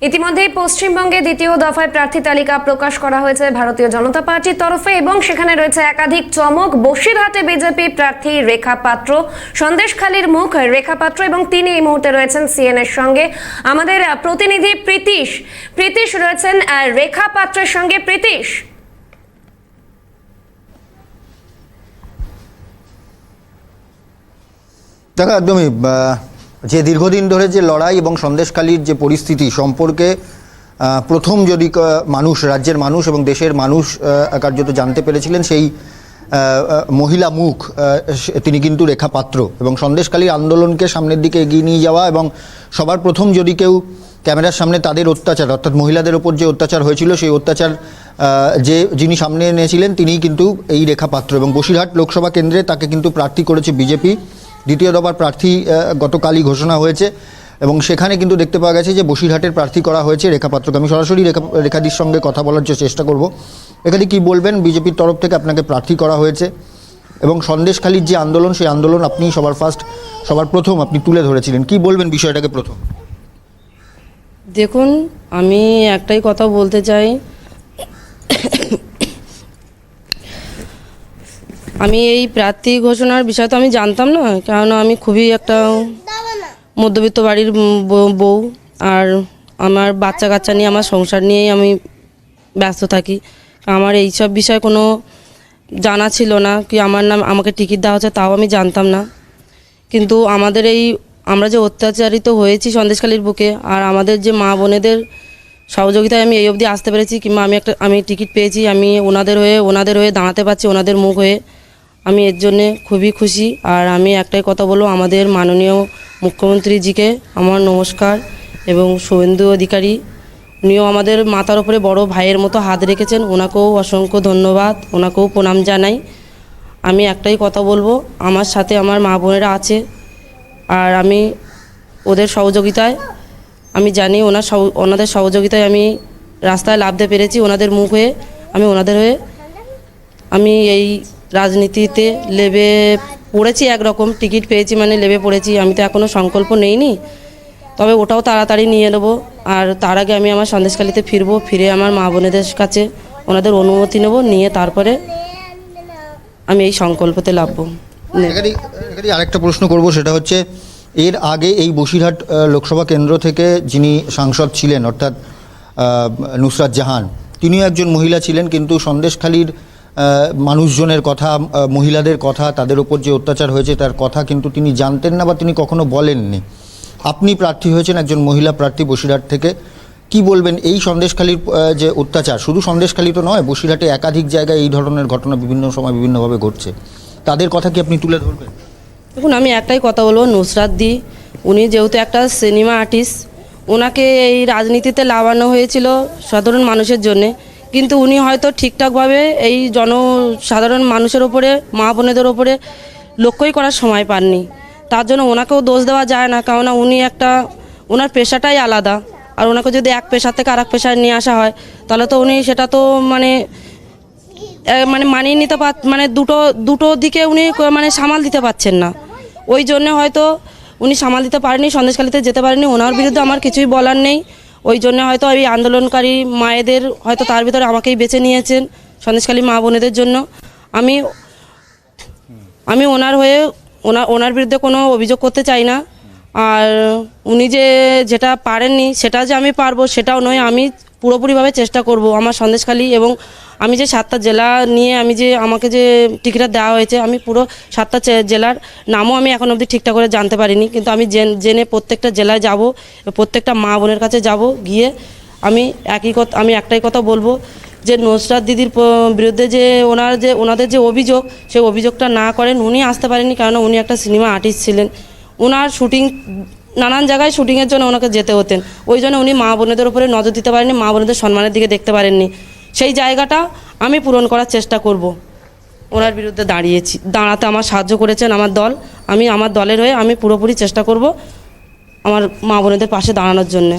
ইতিমধ্যেই পশ্চিমবঙ্গে দ্বিতীয় দফায় প্রার্থী তালিকা প্রকাশ করা হয়েছে ভারতীয় জনতা পার্টির তরফে এবং সেখানে রয়েছে একাধিক চমক। বসিরহাটে বিজেপি প্রার্থী রেখা পাত্র, সন্দেশখালীর মুখ রেখা পাত্র এবং তিনি এই মুহূর্তে রয়েছেন সিএন এর সঙ্গে। আমাদের প্রতিনিধি প্রীতিশ। প্রীতিশ রয়েছেন রেখা পাত্রের সঙ্গে। প্রীতিশ। দেখো, একদমই যে দীর্ঘদিন ধরে যে লড়াই এবং সন্দেশকালীর যে পরিস্থিতি সম্পর্কে প্রথম যদি মানুষ, রাজ্যের মানুষ এবং দেশের মানুষ কার্যত জানতে পেরেছিলেন, সেই মহিলা মুখ তিনি কিন্তু রেখা পাত্র এবং সন্দেশকালীর আন্দোলনকে সামনের দিকে এগিয়ে নিয়ে যাওয়া এবং সবার প্রথম যদি কেউ ক্যামেরার সামনে তাদের অত্যাচার, অর্থাৎ মহিলাদের ওপর যে অত্যাচার হয়েছিল, সেই অত্যাচার যে যিনি সামনে এনেছিলেন, তিনিই কিন্তু এই রেখা পাত্র এবং বসিরহাট লোকসভা কেন্দ্রে তাকে কিন্তু প্রার্থী করেছে বিজেপি। দ্বিতীয় দফার প্রার্থী গতকালই ঘোষণা হয়েছে এবং সেখানে কিন্তু দেখতে পাওয়া গেছে যে বসিরহাটের প্রার্থী করা হয়েছে রেখা পাত্রকে। আমি সরাসরি রেখা, রেখাদির সঙ্গে কথা বলার চেষ্টা করব। রেখাদি কি বলবেন? বিজেপির তরফ থেকে আপনাকে প্রার্থী করা হয়েছে এবং সন্দেশখালীর যে আন্দোলন, সেই আন্দোলন আপনি সবার ফার্স্ট সবার প্রথম আপনি তুলে ধরেছিলেন। কি বলবেন বিষয়টাকে প্রথম? দেখুন, আমি একটাই কথা বলতে চাই। আমি এই প্রার্থী ঘোষণার বিষয় তো আমি জানতাম না কারণ আমি খুবই একটা মধ্যবিত্ত বাড়ির বউ আর আমার বাচ্চা কাচ্চা নিয়ে, আমার সংসার নিয়েই আমি ব্যস্ত থাকি। আমার এইসব বিষয়ে কোনো জানা ছিল না কি আমার নাম, আমাকে টিকিট দেওয়া হচ্ছে তাও আমি জানতাম না। কিন্তু আমাদের এই, আমরা যে অত্যাচারিত হয়েছি সন্দেশখালীর বুকে, আর আমাদের যে মা বোনেদের সহযোগিতায় আমি এই অবধি আসতে পেরেছি, কিংবা আমি একটা, আমি টিকিট পেয়েছি, আমি ওনাদের হয়ে ওনাদের হয়ে দাঁড়াতে পারছি, ওনাদের মুখ হয়ে। আমি এর জন্যে খুবই খুশি। আর আমি একটাই কথা বলব, আমাদের মাননীয় মুখ্যমন্ত্রীজিকে আমার নমস্কার এবং শুভেন্দু অধিকারী। উনিও আমাদের মাথার উপরে বড় ভাইয়ের মতো হাত রেখেছেন। ওনাকেও অসংখ্য ধন্যবাদ। ওনাকেও প্রণাম জানাই। আমি একটাই কথা বলব, আমার সাথে আমার মা বোনেরা আছে। আর আমি ওদের সহযোগিতায়, আমি জানি ওনার ওনাদের সহযোগিতায় আমি রাস্তায় লাভতে পেরেছি। ওনাদের মুখ হয়ে আমি ওনাদের হয়ে আমি এই রাজনীতিতে লেবে পড়েছি একরকম, টিকিট পেয়েছি মানে লেবে পড়েছি, আমি তো এখনও সংকল্প নেইনি। তবে ওটাও তাড়াতাড়ি নিয়ে নেব, আর তার আগে আমি আমার সন্দেশখালিতে ফিরবো, ফিরে আমার মা বোনেদের কাছে ওনাদের অনুমতি নেব, নিয়ে তারপরে আমি এই সংকল্পতে লাভবো। আরেকটা প্রশ্ন করব, সেটা হচ্ছে, এর আগে এই বসিরহাট লোকসভা কেন্দ্র থেকে যিনি সাংসদ ছিলেন, অর্থাৎ নুসরাত জাহান, তিনিও একজন মহিলা ছিলেন, কিন্তু সন্দেশখালীর মানুষজনের কথা মহিলাদের কথা, তাদের ওপর যে অত্যাচার হয়েছে তার কথা কিন্তু তিনি জানতেন না বা তিনি কখনো বলেননি। আপনি প্রার্থী হয়েছেন একজন মহিলা প্রার্থী বসিরহাট থেকে। কি বলবেন এই সন্দেশখালীর যে অত্যাচার? শুধু সন্দেশখালী তো নয়, বসিরহাটে একাধিক জায়গায় এই ধরনের ঘটনা বিভিন্ন সময় বিভিন্নভাবে ঘটছে। তাদের কথা কি আপনি তুলে ধরবেন? দেখুন, আমি একটাই কথা বলব, নুসরাত দি, উনি যেহেতু একটা সিনেমা আর্টিস্ট, ওনাকে এই রাজনীতিতে লাভানো হয়েছিল সাধারণ মানুষের জন্যে। কিন্তু উনি হয়তো ঠিকঠাকভাবে এই জনসাধারণ মানুষের ওপরে, মা বোনেদের ওপরে লক্ষ্যই করার সময় পাননি। তার জন্য ওনাকেও দোষ দেওয়া যায় না, কেননা উনি একটা, ওনার পেশাটাই আলাদা। আর ওনাকে যদি এক পেশা থেকে আর এক পেশায় নিয়ে আসা হয়, তাহলে তো উনি সেটা তো মানে মানে মানিয়ে নিতে পার মানে দুটো দুটো দিকে উনি মানে সামাল দিতে পারছেন না। ওই জন্য হয়তো উনি সামাল দিতে পারেনি, সন্দেশখালিতে যেতে পারেনি, ওনার বিরুদ্ধে আমার কিছুই বলার নেই। ওই জন্য হয়তো এই আন্দোলনকারী মায়েদের হয়তো তার ভিতরে আমাকেই বেছে নিয়েছেন সন্দেশখালী মা বোনেদের জন্য। আমি আমি ওনার হয়ে ওনার ওনার বিরুদ্ধে কোনো অভিযোগ করতে চাই না। আর উনি যে, যেটা পারেননি সেটা যে আমি পারব সেটাও নয়, আমি পুরোপুরিভাবে চেষ্টা করব আমার সন্দেশখালী এবং আমি যে সাতটা জেলা নিয়ে আমি যে আমাকে যে টিকিটটা দেওয়া হয়েছে, আমি পুরো সাতটা জেলার নামও আমি এখন অবধি ঠিকঠাক করে জানতে পারিনি। কিন্তু আমি জেন- প্রত্যেকটা জেলায় যাব, প্রত্যেকটা মা বোনের কাছে যাব, গিয়ে আমি একই কথা আমি একটাই কথা বলব যে নুসরাত দিদির বিরুদ্ধে যে ওনার যে ওনাদের যে অভিযোগ, সেই অভিযোগটা না করেন, উনি আসতে পারেনি কারণ উনি একটা সিনেমা আর্টিস্ট ছিলেন। ওনার শুটিং নানান জায়গায় শুটিংয়ের জন্য ওনাকে যেতে হতেন। ওই জন্য উনি মা বোনেদের উপরে নজর দিতে পারেননি, মা বোনেদের সম্মানের দিকে দেখতে পারেননি। সেই জায়গাটা আমি পূরণ করার চেষ্টা করব। ওনার বিরুদ্ধে দাঁড়িয়েছি। দাঁড়াতে আমার সাহায্য করেছেন আমার দল। আমি আমার দলের হয়ে আমি পুরোপুরি চেষ্টা করব আমার মা বোনেদের পাশে দাঁড়ানোর জন্যে।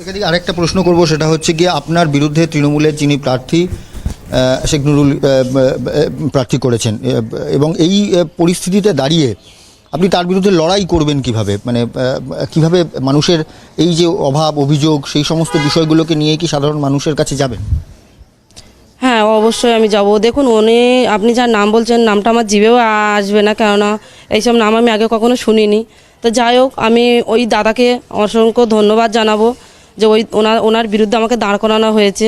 এখানে আরেকটা প্রশ্ন করব, সেটা হচ্ছে গিয়ে আপনার বিরুদ্ধে তৃণমূলের যিনি প্রার্থী শেখ নুরুল প্রার্থী করেছেন এবং এই পরিস্থিতিতে দাঁড়িয়ে আপনি তার বিরুদ্ধে লড়াই করবেন কীভাবে? মানে কীভাবে মানুষের এই যে অভাব, অভিযোগ, সেই সমস্ত বিষয়গুলোকে নিয়ে কি সাধারণ মানুষের কাছে যাবেন? হ্যাঁ অবশ্যই আমি যাব। দেখুন, উনি, আপনি যার নাম বলছেন, নামটা আমার জিভেও আসবে না, কেননা এইসব নাম আমি আগে কখনো শুনিনি। তো যাই হোক, আমি ওই দাদাকে অসংখ্য ধন্যবাদ জানাব যে ওই ওনার ওনার বিরুদ্ধে আমাকে দাঁড় করানো হয়েছে।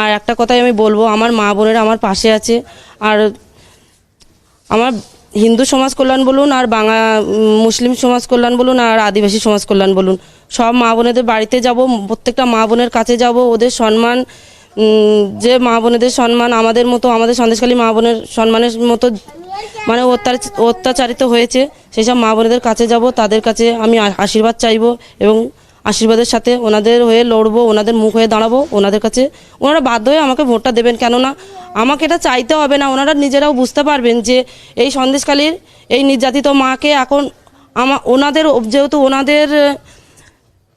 আর একটা কথাই আমি বলব, আমার মা বোনেরা আমার পাশে আছে। আর আমার হিন্দু সমাজ কল্যাণ বলুন আর বাংলা মুসলিম সমাজ কল্যাণ বলুন আর আদিবাসী সমাজ কল্যাণ বলুন। সব মা বোনেদের বাড়িতে যাব, প্রত্যেকটা মা বোনের কাছে যাব, ওদের সম্মান যে মা বোনেদের সম্মান আমাদের মতো, আমাদের সন্দেশখালী মা বোনের সম্মানের মতো মানে অত্যাচার অত্যাচারিত হয়েছে, সেই সব মা বোনেদের কাছে যাব, তাদের কাছে আমি আশীর্বাদ চাইব এবং আশীর্বাদের সাথে ওনাদের হয়ে লড়বো, ওনাদের মুখ হয়ে দাঁড়াবো, ওনাদের কাছে ওনারা বাধ্য হয়ে আমাকে ভোটটা দেবেন। কেননা আমাকে এটা চাইতে হবে না, ওনারা নিজেরাও বুঝতে পারবেন যে এই সন্দেশকালীর এই নির্যাতিত মাকে এখন আমা, ওনাদের যেহেতু ওনাদের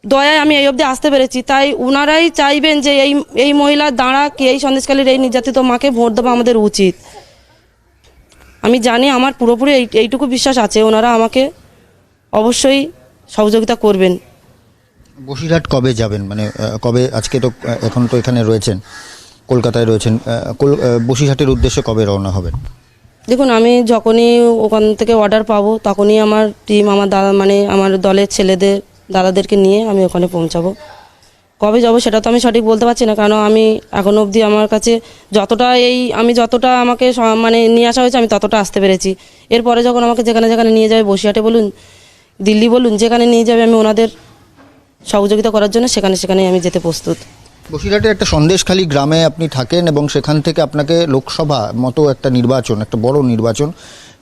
দয়ায় আমি এই অবধি আসতে পেরেছি, তাই ওনারাই চাইবেন যে এই এই মহিলার দাঁড়া কি এই সন্দেশকালীর এই নির্যাতিত মাকে ভোট দেওয়া আমাদের উচিত। আমি জানি আমার পুরোপুরি এই, এইটুকু বিশ্বাস আছে, ওনারা আমাকে অবশ্যই সহযোগিতা করবেন। বসিরহাট কবে যাবেন? মানে কবে? আজকে তো এখন তো এখানে রয়েছেন, কলকাতায় রয়েছেন বসিরহাটের উদ্দেশ্যে কবে রওনা হবেন? দেখুন, আমি যখনই ওখান থেকে অর্ডার পাবো, তখনই আমার টিম আমার দাদা মানে আমার দলের ছেলেদের, দাদাদেরকে নিয়ে আমি ওখানে পৌঁছাবো। কবে যাব সেটা তো আমি সঠিক বলতে পারছি না কারণ আমি এখনও অবধি আমার কাছে যতটা এই, আমি যতটা আমাকে মানে নিয়ে আসা হয়েছে, আমি ততটা আসতে পেরেছি। এরপরে যখন আমাকে যেখানে যেখানে নিয়ে যাবে, বসিরহাটে বলুন, দিল্লি বলুন, যেখানে নিয়ে যাবে, আমি ওনাদের সহযোগিতা করার জন্য সেখানে সেখানে আমি যেতে প্রস্তুত। বসিরহাটের একটা সন্দেশখালী গ্রামে আপনি থাকেন এবং সেখান থেকে আপনাকে লোকসভা মতো একটা নির্বাচন একটা বড় নির্বাচন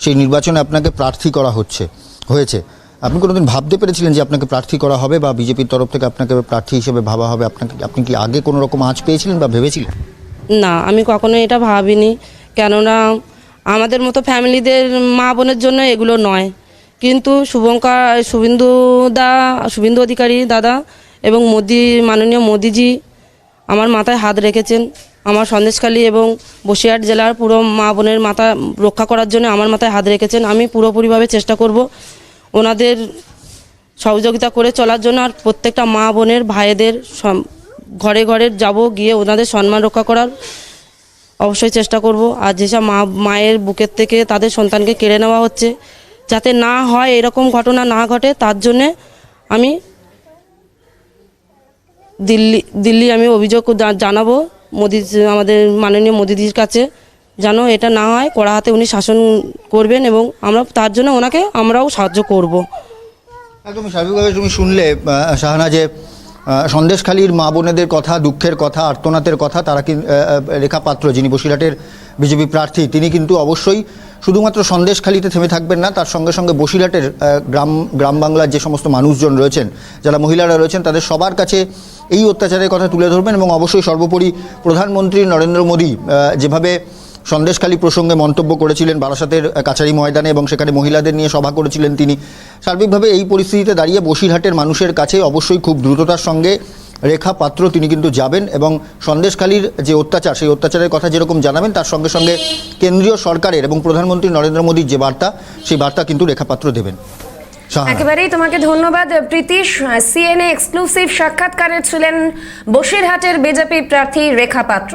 সেই নির্বাচনে আপনাকে প্রার্থী করা হচ্ছে হয়েছে। আপনি কোনোদিন ভাবতে পেরেছিলেন যে আপনাকে প্রার্থী করা হবে বা বিজেপির তরফ থেকে আপনাকে প্রার্থী হিসেবে ভাবা হবে? আপনাকে আপনি কি আগে কোনো রকম আঁচ পেয়েছিলেন বা ভেবেছিলেন? না আমি কখনো এটা ভাবিনি। কেননা আমাদের মতো ফ্যামিলিদের মা বোনের জন্য এগুলো নয়। কিন্তু শুভঙ্কর শুভেন্দু দা, শুভেন্দু অধিকারী দাদা এবং মোদি, মাননীয় মোদিজি আমার মাথায় হাত রেখেছেন। আমার সন্দেশখালী এবং বসিরহাট জেলার পুরো মা বোনের মাথা রক্ষা করার জন্য আমার মাথায় হাত রেখেছেন। আমি পুরোপুরিভাবে চেষ্টা করব ওনাদের সহযোগিতা করে চলার জন্য আর প্রত্যেকটা মা বোনের, ভাইদের ঘরে ঘরে যাব গিয়ে ওনাদের সম্মান রক্ষা করার অবশ্যই চেষ্টা করব। আর যেসব মা, মায়ের বুকের থেকে তাদের সন্তানকে কেড়ে নেওয়া হচ্ছে যাতে না হয় এরকম ঘটনা না ঘটে, তার জন্যে আমি দিল্লি দিল্লি আমি অভিযোগ জানাব মোদি, আমাদের মাননীয় মোদিজির কাছে, যেন এটা না হয়, কড়া হাতে উনি শাসন করবেন এবং আমরা, তার জন্য ওনাকে আমরাও সাহায্য করব। একদম স্বাভাবিকভাবে তুমি শুনলে শাহানা যে সন্দেশখালীর মা বোনেদের কথা, দুঃখের কথা আর্তনাতের কথা, তারা কি রেখা পাত্র যিনি বসিরহাটের বিজেপি প্রার্থী, তিনি কিন্তু অবশ্যই শুধুমাত্র সন্দেশখালীতে থেমে থাকবেন না, তার সঙ্গে সঙ্গে বসিরহাটের গ্রাম গ্রাম বাংলার যে সমস্ত মানুষজন রয়েছেন, যারা মহিলারা রয়েছেন, তাদের সবার কাছে এই অত্যাচারের কথা তুলে ধরবেন এবং অবশ্যই সর্বোপরি প্রধানমন্ত্রী নরেন্দ্র মোদী যেভাবে সন্দেশখালী প্রসঙ্গে মন্তব্য করেছিলেন বারাসাতের কাছারি ময়দানে এবং সেখানে মহিলাদের নিয়ে সভা করেছিলেন তিনি, সার্বিকভাবে এই পরিস্থিতিতে দাঁড়িয়ে বসিরহাটের মানুষের কাছে অবশ্যই খুব দ্রুততার সঙ্গে রেখা পাত্র তিনি কিন্তু যাবেন এবং সন্দেশখালীর যে অত্যাচার, সেই অত্যাচারের কথা যেরকম জানাবেন, তার সঙ্গে সঙ্গে কেন্দ্রীয় সরকারের এবং প্রধানমন্ত্রী নরেন্দ্র মোদীর যে বার্তা, সেই বার্তা কিন্তু রেখা পাত্র দেবেন একেবারেই তোমাকে ধন্যবাদ, প্রীতিশ। সিএনএ এক্সক্লুসিভ সাক্ষাৎকারে ছিলেন বসিরহাটের বিজেপি প্রার্থী রেখা পাত্র